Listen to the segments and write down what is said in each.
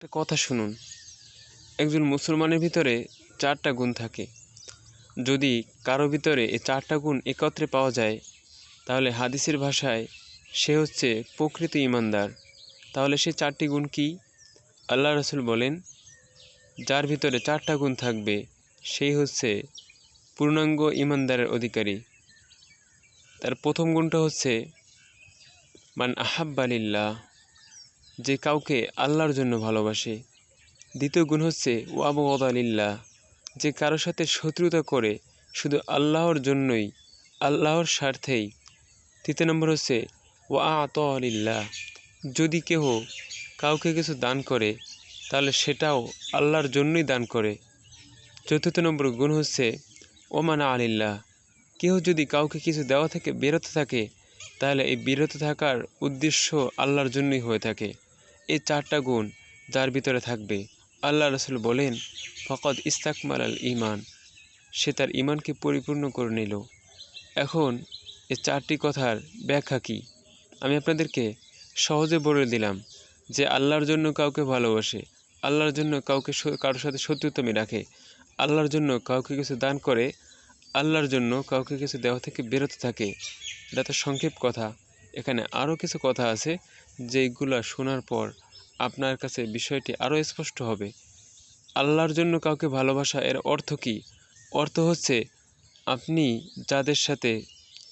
একটা কথা শুনুন। একজন মুসলমানের ভিতরে চারটা গুণ থাকে। যদি কারও ভিতরে এই চারটা গুণ একত্রে পাওয়া যায়, তাহলে হাদিসের ভাষায় সে হচ্ছে প্রকৃত ইমানদার। তাহলে সে চারটি গুণ কি? আল্লাহ রসুল বলেন, যার ভিতরে চারটা গুণ থাকবে সেই হচ্ছে পূর্ণাঙ্গ ইমানদারের অধিকারী। তার প্রথম গুণটা হচ্ছে, মান আহাব্বালিল্লাহ। যে কাউকে আল্লাহর জন্য ভালোবাসে। দ্বিতীয় গুণ হচ্ছে ওয়াবু আলিল্লাহ যে কারোর সাথে শত্রুতা করে শুধু আল্লাহর জন্যই, আল্লাহর স্বার্থেই। তৃতীয় নম্বর হচ্ছে ওয়া আত আলিল্লাহ যদি কেহ কাউকে কিছু দান করে, তাহলে সেটাও আল্লাহর জন্যই দান করে। চতুর্থ নম্বর গুণ হচ্ছে ওমানা আলিল্লাহ কেউ যদি কাউকে কিছু দেওয়া থেকে বেরোতে থাকে, তাহলে এই বিরত থাকার উদ্দেশ্য আল্লাহর জন্যই হয়ে থাকে। এই চারটা গুণ যার ভিতরে থাকবে। আল্লাহ রসুল বলেন, ফকদ ইস্তাকমাল আল ইমান সে তার ইমানকে পরিপূর্ণ করে নিল। এখন এই চারটি কথার ব্যাখ্যা কী? আমি আপনাদেরকে সহজে বলে দিলাম যে আল্লাহর জন্য কাউকে ভালোবাসে, আল্লাহর জন্য কাউকে কারোর সাথে শত্রুতমি রাখে, আল্লাহর জন্য কাউকে কিছু দান করে, আল্লাহর জন্য কাউকে কিছু দেওয়া থেকে বেরোতে থাকে। এটা তো সংক্ষেপ কথা। এখানে আরও কিছু কথা আছে যেগুলো শোনার পর আপনার কাছে বিষয়টি আরও স্পষ্ট হবে। আল্লাহর জন্য কাউকে ভালোবাসা এর অর্থ কী? অর্থ হচ্ছে, আপনি যাদের সাথে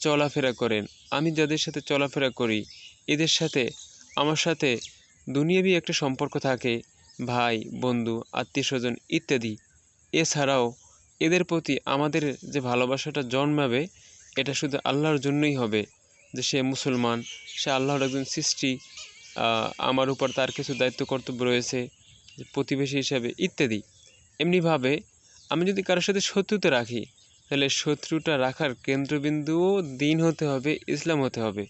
চলাফেরা করেন, আমি যাদের সাথে চলাফেরা করি, এদের সাথে আমার সাথে দুনিয়াবি একটা সম্পর্ক থাকে, ভাই, বন্ধু আত্মীয় স্বজন ইত্যাদি। এছাড়াও এদের প্রতি আমাদের যে ভালোবাসাটা জন্মাবে, এটা শুধু আল্লাহর জন্যই হবে। যে সে মুসলমান, সে আল্লাহর একজন সৃষ্টি আমার উপর তার কিছু দায়িত্ব, কর্তব্য রয়েছে প্রতিবেশী হিসাবে, ইত্যাদি। এমনিভাবে আমি যদি কারোর সাথে শত্রুতা রাখি, তাহলে শত্রুটা রাখার কেন্দ্রবিন্দুও দিন হতে হবে, ইসলাম হতে হবে।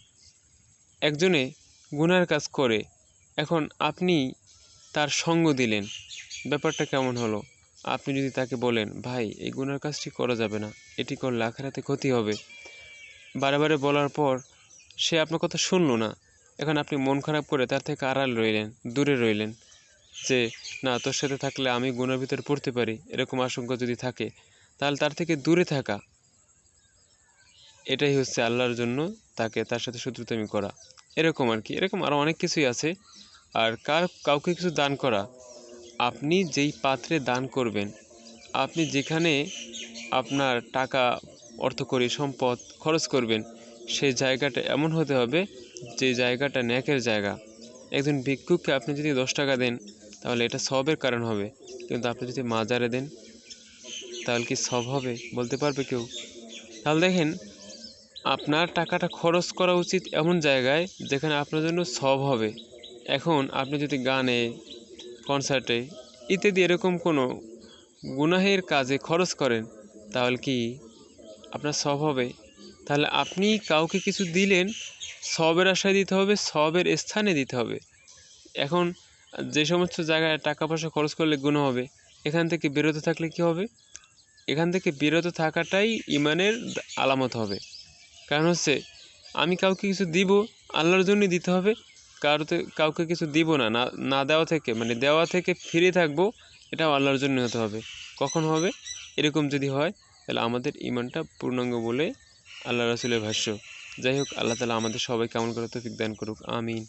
একজনে গুনার কাজ করে, এখন আপনি তার সঙ্গ দিলেন, ব্যাপারটা কেমন হলো? আপনি যদি তাকে বলেন, ভাই, এই গুনার কাজটি করা যাবে না, এটি করলে আখেরাতে ক্ষতি হবে। বারে বারে বলার পর সে আপনার কথা শুনলো না। এখন আপনি মন খারাপ করে তার থেকে আড়াল রইলেন, দূরে রইলেন যে, না, তোর সাথে থাকলে আমি গুণের ভিতরে পড়তে পারি, এরকম আশঙ্কা যদি থাকে, তাহলে তার থেকে দূরে থাকা। এটাই হচ্ছে আল্লাহর জন্য তাকে তার সাথে শত্রুতামি করা। এরকম আর কি, এরকম আরও অনেক কিছুই আছে। আর কার, কাউকে কিছু দান করা, আপনি যেই পাত্রে দান করবেন, আপনি যেখানে আপনার টাকা, অর্থকরী, সম্পদ খরচ করবেন সেই জায়গাটা এমন হতে হবে যে জায়গাটা ন্যাকের জায়গা। একজন ভিক্ষুককে আপনি যদি দশ টাকা দেন, তাহলে এটা সবের কারণ হবে। কিন্তু আপনি যদি মাজারে দেন, তাহলে কি সব হবে বলতে পারবে কেউ? তাহলে দেখেন, আপনার টাকাটা খরচ করা উচিত এমন জায়গায় যেখানে আপনার জন্য সব হবে। এখন আপনি যদি গানে কনসার্টে ইত্যাদি এরকম কোনো গুনাহের কাজে খরচ করেন, তাহলে কি আপনার সব হবে? তাহলে আপনি কাউকে কিছু দিলেন, সবের আশায় দিতে হবে, সবের স্থানে দিতে হবে। এখন যে সমস্ত জায়গায় টাকা পয়সা খরচ করলে গুণ হবে, এখান থেকে বিরত থাকলে কি হবে? এখান থেকে বিরত থাকাটাই ইমানের আলামত হবে। কারণ হচ্ছে, আমি কাউকে কিছু দিব, আল্লাহর জন্যই দিতে হবে, কারোতে, কাউকে কিছু দিব না না দেওয়া থেকে মানে দেওয়া থেকে ফিরে থাকব, এটাও আল্লাহর জন্য হতে হবে। কখন হবে? এরকম যদি হয়, তাহলে আমাদের ইমানটা পূর্ণাঙ্গ বলে আল্লাহ রসুলের ভাষ্য। যাই হোক, আল্লাহ তালা আমাদের সবাই কেমন করে তফিক দান করুক। আমিন।